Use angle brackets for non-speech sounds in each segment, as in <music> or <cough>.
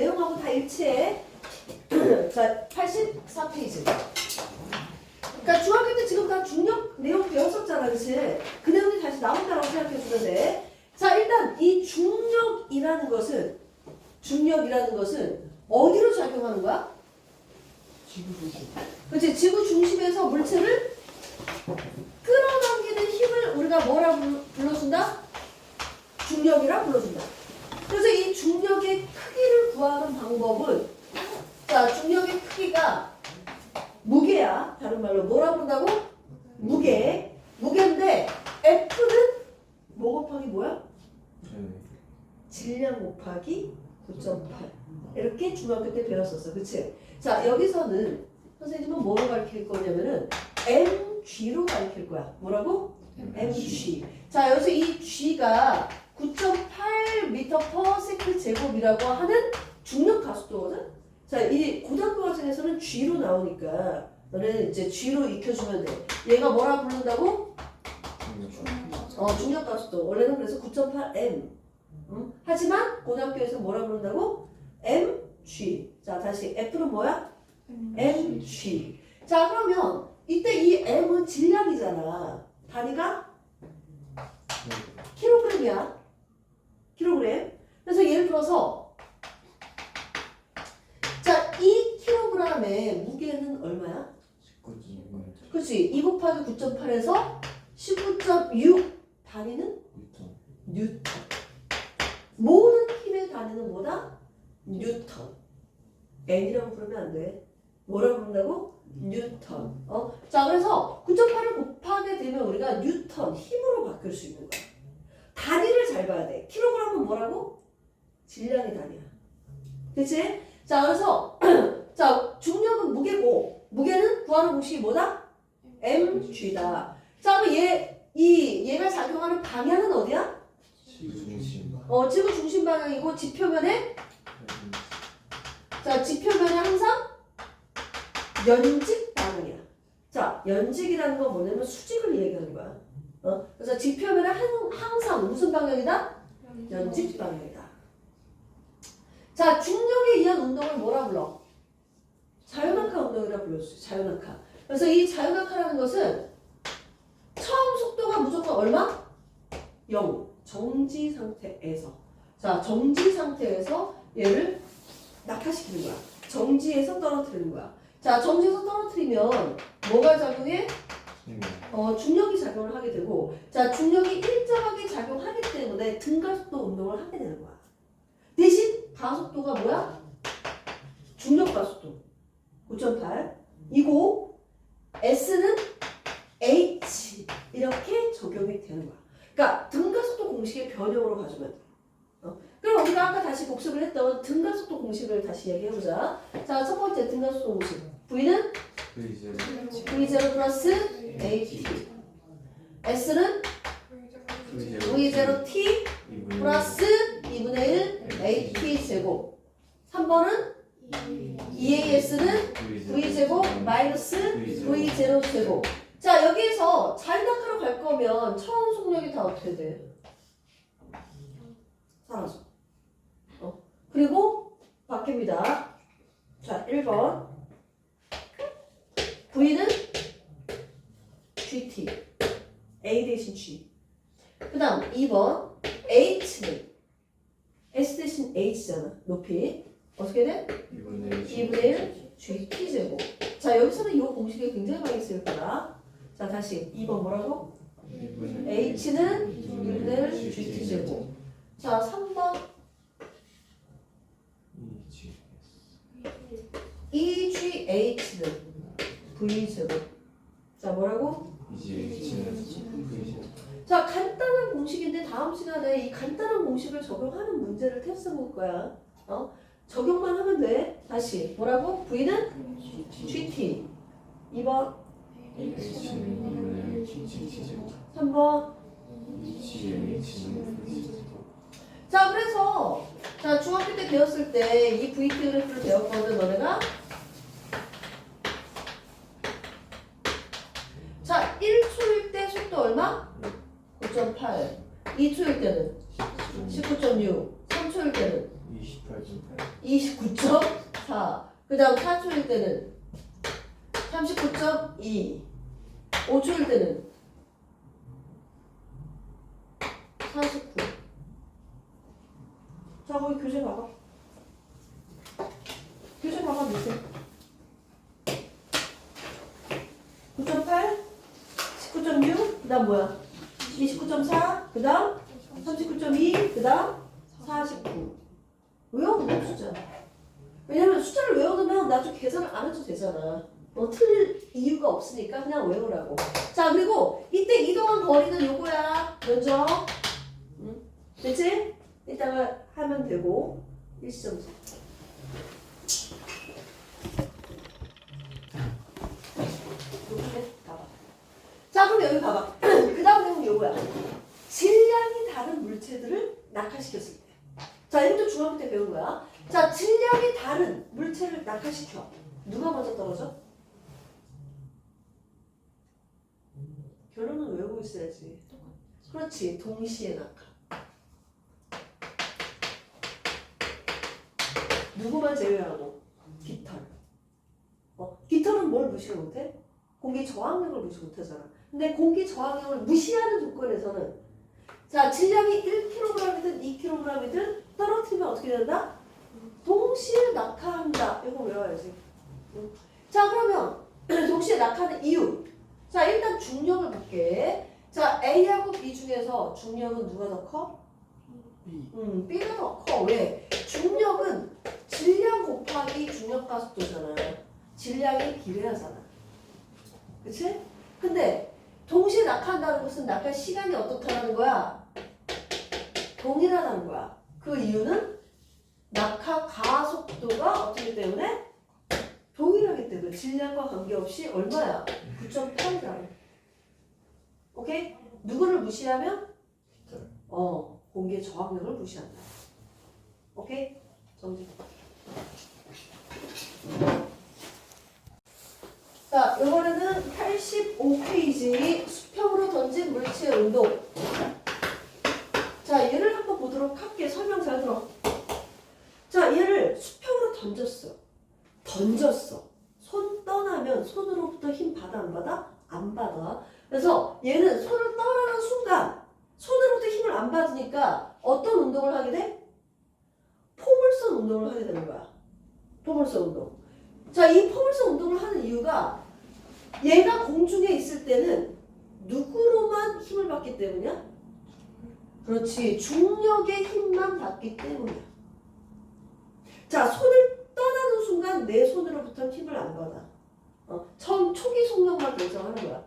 내용하고 다 일치해. <clears throat> 자, 84페이지. 그러니까 중학교 때 지금 다 중력 내용 배웠었잖아, 그치? 그 내용이 다시 나온다고 생각해 주면 돼. 자, 일단 이 중력이라는 것은, 중력이라는 것은 어디로 작용하는 거야? 지구 조심. 그치? 지구 중심에서 물체를 끌어당기는 힘을 우리가 뭐라 불- 불러준다? 중력이라 불러준다. 그래서 이 중력의 방법은 자, 중력의 크기가 무게야. 다른 말로 뭐라 부른다고? 무게. 무게인데 F는 뭐 곱하기 뭐야? 질량 곱하기 9.8 이렇게 중학교 때 배웠었어 그치? 자 여기서는 선생님은 뭐로 가르칠 거냐면은 mg로 가르칠 거야 뭐라고? mg 자 여기서 이 g가 9.8m/s 제곱이라고 하는 중력 가속도거든? 자 이 고등학교 과정에서는 g로 나오니까 너는 이제 g로 익혀주면 돼 얘가 뭐라 부른다고? 어 중력 가속도 원래는 그래서 9.8m 음? 하지만 고등학교에서 뭐라 부른다고? mg. 자, 다시 F는 뭐야? mg. 자, 그러면 이때 이 m은 질량이잖아. 단위가 킬로그램이야. 킬로그램. 그래서 예를 들어서 자, 이 킬로그램의 무게는 얼마야? 그렇지. 2 곱하기 9.8에서 19.6 단위는 뉴턴. 모든 힘의 단위는 뭐다? 뉴턴. N이라고 부르면 안 돼. 뭐라고 부른다고? 뉴턴. 어? 자, 그래서 9.8을 곱하게 되면 우리가 뉴턴, 힘으로 바뀔 수 있는 거야. 단위를 잘 봐야 돼. 킬로그램은 뭐라고? 질량의 단위야. 그치? 자, 그래서, <clears throat> 자, 중력은 무게고, 무게는 구하는 공식이 뭐다? mg다. 자, 그럼 얘, 이, 얘가 작용하는 방향은 어디야? 어, 지구 중심 방향이고 지표면에 자 지표면에 항상 연직 방향이야. 자 연직이라는 건 뭐냐면 수직을 얘기하는 거야. 어? 그래서 지표면에 한, 항상 무슨 방향이다? 연직 방향이다. 자 중력에 의한 운동을 뭐라 불러? 자유낙하 운동이라 불러주죠. 자유낙하. 그래서 이 자유낙하라는 것은 처음 속도가 무조건 얼마? 0. 정지 상태에서 자 정지 상태에서 얘를 낙하시키는 거야 정지에서 떨어뜨리는 거야 자 정지에서 떨어뜨리면 뭐가 작용해? 어 중력이 작용을 하게 되고 자 중력이 일정하게 작용하기 때문에 등가속도 운동을 하게 되는 거야 대신 가속도가 뭐야? 중력 가속도 9.8 이고 S는 H 이렇게 적용이 되는 거야 그러니까 등가속도 공식의 변형으로 가주면 돼. 어? 그럼 우리가 아까 다시 복습을 했던 등가속도 공식을 다시 얘기해보자. 자, 첫 번째 등가속도 공식. V는 V0 플러스 AT. S는 V0T 플러스 2분의 1 AT 제곱. 3번은 EAS는 V제곱 마이너스 V0 제곱. 자, 여기에서 자유낙하로 갈 거면 처음 속력이 다 어떻게 돼? 사라져. 어. 그리고 바뀝니다. 자, 1번. V는 GT. A 대신 G. 그 다음 2번. H는 S 대신 H잖아. 높이. 어떻게 돼? 2분의 1 GT 제곱. 자, 여기서는 이 공식이 굉장히 많이 쓰일 거야. 자, 다시 2번 뭐라고? H는 2분의 1 GT 제곱. 자, 3번 EGH는 V 제곱. 자, 뭐라고? 자, 간단한 공식인데 다음 시간에 이 간단한 공식을 적용하는 문제를 테스트 볼 거야. 어? 적용만 하면 돼. 다시 뭐라고? V는 GT. 2번, 3번. 자, 그래서 자 중학교 때 배웠을 때 이 V 그래프를 배웠거든 너네가. 자, 1초일 때 속도 얼마? 9.8. 2초일 때는 19.6. 3초일 때는 28.8 29.4. 그 다음 4초일 때는 39.2. 5초일 때는 49. 자, 거기 교재 봐봐. 교재 봐봐, 밑에. 9.8, 19.6, 그 다음 뭐야? 29.4, 그 다음 39.2, 그 다음 49. 외워놓는 숫자. 왜냐면 숫자를 외워두면 나중에 계산을 안 해도 되잖아. 뭐 틀릴 이유가 없으니까 그냥 외우라고. 자 그리고 이때 이동한 거리는 요거야. 면적. 응? 됐지? 이따가 하면 되고. 일시점수. 자 그럼 여기 봐봐. <clears throat> 그 다음 내용 요거야. 질량이 다른 물체들을 낙하시켰을 때. 자 이것도 중학교 때 배운 거야. 자, 질량이 다른 물체를 낙하시켜. 누가 먼저 떨어져? 결론은 외우고 있어야지. 그렇지, 동시에 낙하. 누구만 제외하고? 깃털. 어, 깃털은 뭘 무시 못해? 공기 저항력을 무시 못하잖아. 근데 공기 저항력을 무시하는 조건에서는 자, 질량이 1kg이든 2kg이든 떨어뜨리면 어떻게 된다? 동시에 낙하한다. 이거 외워야지. 응. 자, 그러면 <clears throat> 동시에 낙하는 이유. 자, 일단 중력을 볼게. 자, A하고 B 중에서 중력은 누가 더 커? B 음, B가 더 커. 왜? 중력은 질량 곱하기 중력 가속도잖아. 질량이 비례하잖아. 그치? 근데 동시에 낙하한다는 것은 낙할 시간이 어떻다는 거야? 동일하다는 거야. 그 이유는 낙하 가속도가 어떻기 때문에 동일하기 때문에 질량과 관계없이 얼마야? 9.8이라고. 오케이? 누구를 무시하면? 어, 공기의 저항력을 무시한다. 오케이? 정지. 자, 이번에는 85페이지 수평으로 던진 물체 운동. 자, 얘를 보도록 할게. 설명 잘 들어. 자, 얘를 수평으로 던졌어. 던졌어. 손 떠나면 손으로부터 힘 받아 안 받아? 안 받아. 그래서 얘는 손을 떠나는 순간 손으로부터 힘을 안 받으니까 어떤 운동을 하게 돼? 포물선 운동을 하게 되는 거야. 포물선 운동. 자, 이 포물선 운동을 하는 이유가 얘가 공중에 있을 때는 누구로만 힘을 받기 때문이야? 그렇지. 중력의 힘만 받기 때문이야. 자, 손을 떠나는 순간 내 손으로부터 힘을 안 받아. 어, 처음 초기 속력만 결정하는 거야.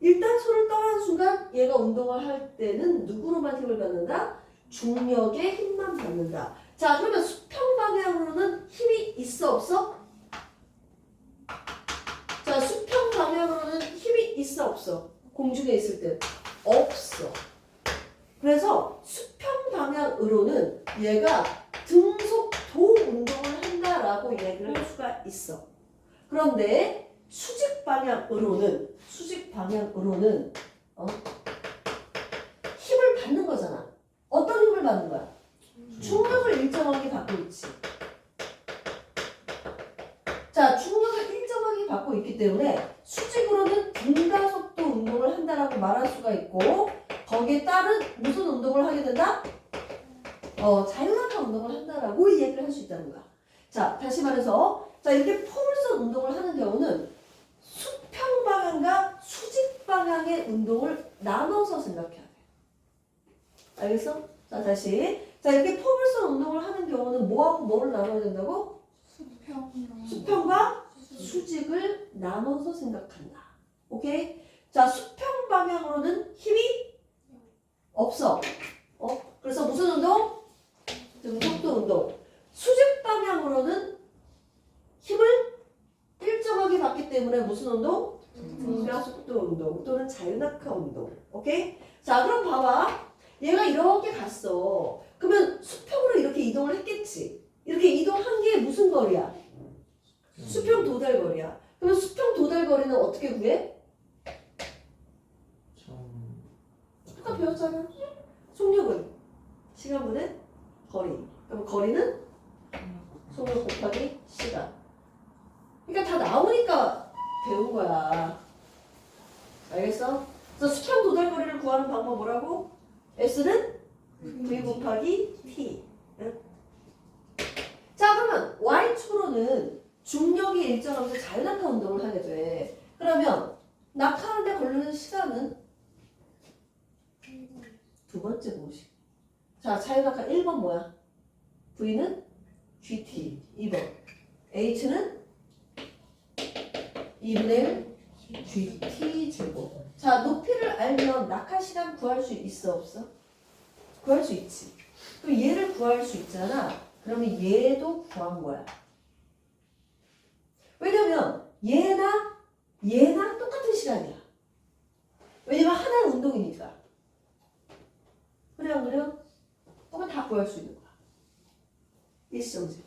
일단 손을 떠나는 순간 얘가 운동을 할 때는 누구로만 힘을 받는다? 중력의 힘만 받는다. 자, 그러면 수평 방향으로는 힘이 있어 없어? 자, 수평 방향으로는 힘이 있어 없어? 공중에 있을 때 없어. 그래서 수평 방향으로는 얘가 등속 도 운동을 한다라고 얘기를 할 수가 있어. 그런데 수직 방향으로는 수직 방향으로는 어? 힘을 받는 거잖아. 어떤 힘을 받는 거야? 중력을 일정하게 받고 있지. 자, 중력을 일정하게 받고 있기 때문에 수직으로는 등가속도 운동을 한다라고 말할 수가 있고 거기에 따른 무슨 운동을 하게 된다? 어, 자유낙하 운동을 한다라고 얘기를 할 수 있다는 거야. 자, 다시 말해서 자, 이렇게 포물선 운동을 하는 경우는 수평 방향과 수직 방향의 운동을 나눠서 생각해야 돼. 알겠어? 자, 다시. 자, 이렇게 포물선 운동을 하는 경우는 뭐하고 뭐를 나눠야 된다고? 수평이랑 수평과 수직을 나눠서 생각한다. 오케이? 자, 수평 방향으로는 힘이 없어. 어? 그래서 무슨 운동? 등속도 운동. 수직 방향으로는 힘을 일정하게 받기 때문에 무슨 운동? 등가속도 운동 또는 자유낙하 운동. 오케이? 자, 그럼 봐봐. 얘가 이렇게 갔어. 그러면 수평으로 이렇게 이동을 했겠지. 이렇게 이동한 게 무슨 거리야? 수평 도달 거리야. 그러면 수평 도달 거리는 어떻게 구해? 처음 배웠잖아. 속력은 시간분의 거리. 그럼 거리는 속력 곱하기 시간. 그러니까 다 나오니까 배운 거야. 알겠어? 그래서 수평 도달 거리를 구하는 방법 뭐라고? S는 V 곱하기 T. 응? 자 그러면 Y축으로는 중력이 일정하면서 자유낙하 운동을 하게 돼. 그러면 낙하하는데 걸리는 시간은 두 번째 공식. 자 자유낙하 1번 뭐야? V는 GT 2번. H는 2분의 1 GT 제곱. 자 높이를 알면 낙하 시간 구할 수 있어 없어? 구할 수 있지. 그럼 얘를 구할 수 있잖아. 그러면 얘도 구한 거야. 왜냐면 얘나 얘나 똑같은 시간이야. 왜냐면 하나의 운동이니까. 그래 안 그래요? 그러면 다 구할 수 있는 거야. 일시정지.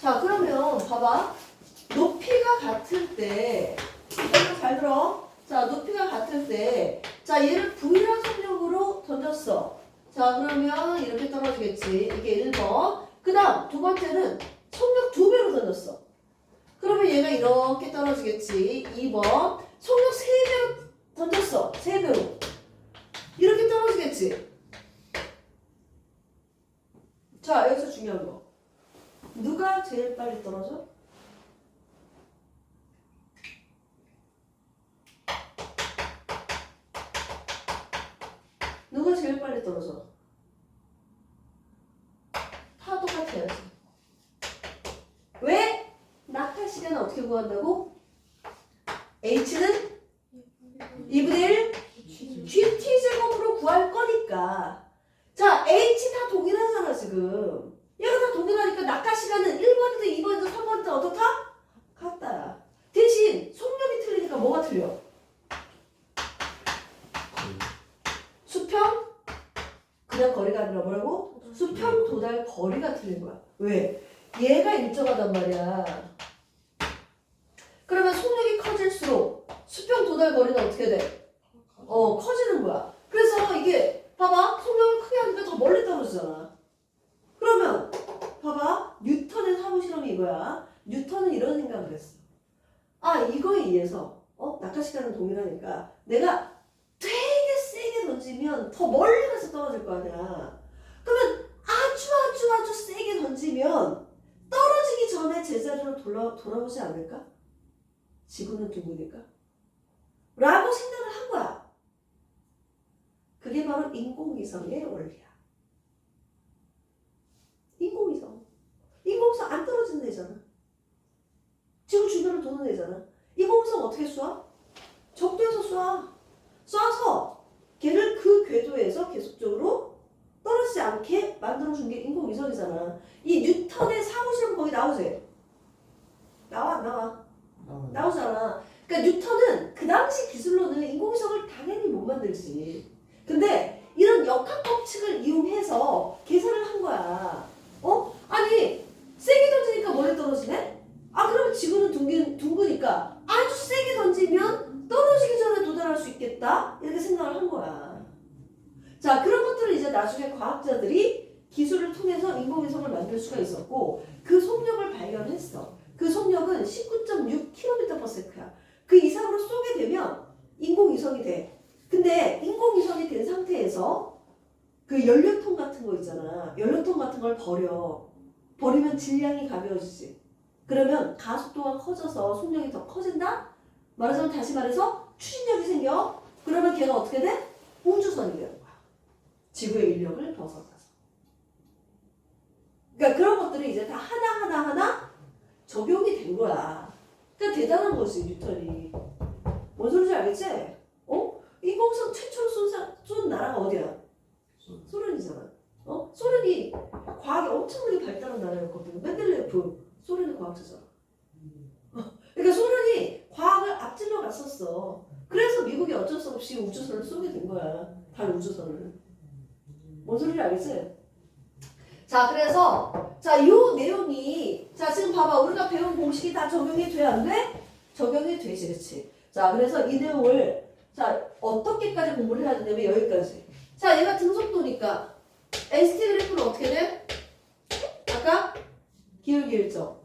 자 그러면 봐봐. 높이가 같을 때 잘 들어. 자 높이가 같을 때 자 얘를 V라 속력으로 던졌어. 자 그러면 이렇게 떨어지겠지. 이게 1번. 그 다음 두 번째는 속력 두 배로 던졌어. 그러면 얘가 이렇게 떨어지겠지. 2번. 속력 세 배로 던졌어. 세 배로. 이렇게 떨어지겠지. 자 여기서 중요한 거. 누가 제일 빨리 떨어져? 누가 제일 빨리 떨어져? 다 똑같아야지. 왜? 낙하 시간은 어떻게 구한다고? H는 2분의 1 GT 제곱으로 구할 거니까. 자, H 다 동일하잖아, 지금. 얘가 다 동일하니까 낙하 시간은 1번이든 2번이든 3번이든 어떻다? 같다. 대신 속력이 틀리니까 뭐가 틀려? 수평? 그냥 거리가 아니라 뭐라고? 수평 도달 거리가 틀린 거야. 왜? 얘가 일정하단 말이야. 그러면 커질수록 도달 거리는 어떻게 돼? 어, 커지는 거야. 그래서 이게 봐봐. 속력을 크게 하니까 더 멀리 떨어지잖아. 그러면 봐봐. 뉴턴의 사무 실험이 이거야. 뉴턴은 이런 생각을 했어. 아, 이거에 의해서 어, 낙하 시간은 동일하니까 내가 되게 세게 던지면 더 멀리 가서 떨어질 거 아니야. 그러면 아주 아주 아주 세게 던지면 떨어지기 전에 제자리로 돌아, 돌아오지 않을까? 지구는 둥그니까. 라고 생각을 한 거야. 그게 바로 인공위성의 원리야. 인공위성. 인공위성 안 떨어지는 애잖아. 지구 주변을 도는 애잖아. 인공위성 어떻게 쏴? 적도에서 쏴. 쏴서 걔를 그 궤도에서 계속적으로 떨어지지 않게 만들어준 게 인공위성이잖아. 이 뉴턴의 사무실은 거기 나오지? 나와, 안 나와. 나오잖아. 그러니까 뉴턴은 그 당시 기술로는 인공위성을 당연히 못 만들지. 근데 이런 역학 법칙을 이용해서 계산을 한 거야. 어? 아니 세게 던지니까 멀리 떨어지네? 아 그러면 지구는 둥근, 둥그니까 아주 세게 던지면 떨어지기 전에 도달할 수 있겠다? 이렇게 생각을 한 거야. 자 그런 것들을 이제 나중에 과학자들이 기술을 통해서 인공위성을 만들 수가 있었고 그 속력을 발견했어. 그 속력은 19.6km/s야. 그 이상으로 쏘게 되면 인공위성이 돼. 근데 인공위성이 된 상태에서 그 연료통 같은 거 있잖아. 연료통 같은 걸 버려. 버리면 질량이 가벼워지지. 그러면 가속도가 커져서 속력이 더 커진다? 말하자면 다시 말해서 추진력이 생겨. 그러면 걔가 어떻게 돼? 우주선이 되는 거야. 지구의 인력을 벗어나서. 그러니까 그런 것들이 이제 다 하나하나 하나 적용이 된 거야. 그러니까 대단한 거지, 뉴턴이. 뭔 소리인지 알겠지? 어? 인공위성 최초로 쏜, 사- 쏜 나라가 어디야? 쏜. 소련이잖아. 어? 소련이 과학이 엄청나게 발달한 나라였거든. 맨델레프 소련의 과학자잖아. 어, 그러니까 소련이 과학을 앞질러 갔었어. 그래서 미국이 어쩔 수 없이 우주선을 쏘게 된 거야. 달 우주선을. 뭔 소리인지 알겠지? 자, 그래서 자, 요 내용이 자, 지금 봐봐. 우리가 배운 공식이 다 적용이 돼, 안 돼? 적용이 되지, 그렇지? 자, 그래서 이 내용을 자, 어떻게까지 공부를 해야 되냐면 여기까지. 자, 얘가 등속도니까 ST 그래프는 어떻게 돼? 아까 기울기 1점.